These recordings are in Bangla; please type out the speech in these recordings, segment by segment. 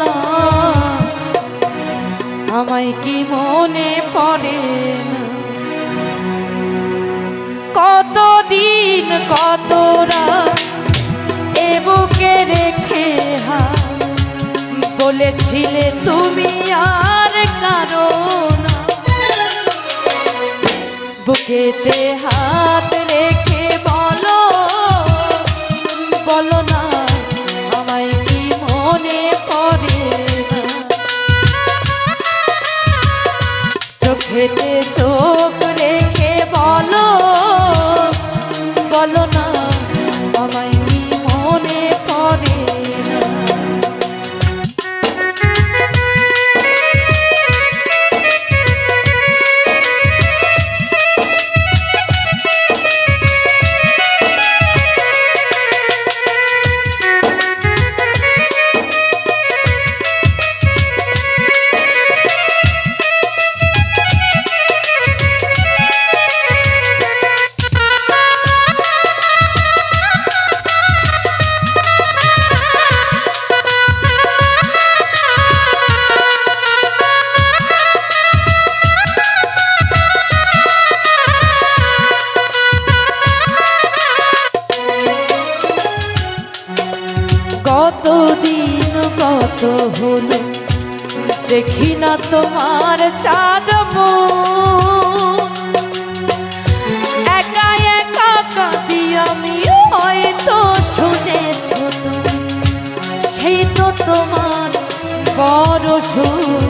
না, আমায় কি মনে পড়ে না? কতদিন, কত রাত এ বুকে রেখে হা বলেছিলে তুমি আর কারও না। বুকেতে হাত কতদিন কত হলো? দেখি না তোমার চাঁদ। একা একা কাঁদি আমি হয়তো শুনেছ সেই তো তোমার বড় সুখ।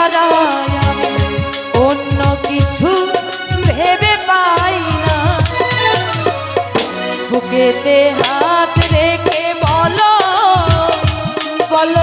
ছাড়া আমি অন্য কিছু ভেবে পাই না। বুকেতে হাত রেখে বলো বলো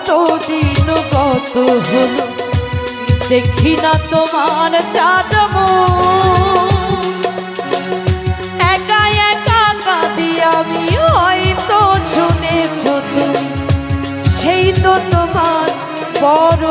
কতদিন কত হলো, দেখি না তোমার চাঁদ একা একা কাঁদি আমি হয়তো শুনেছ তুমি, সেই তো তোমার বড়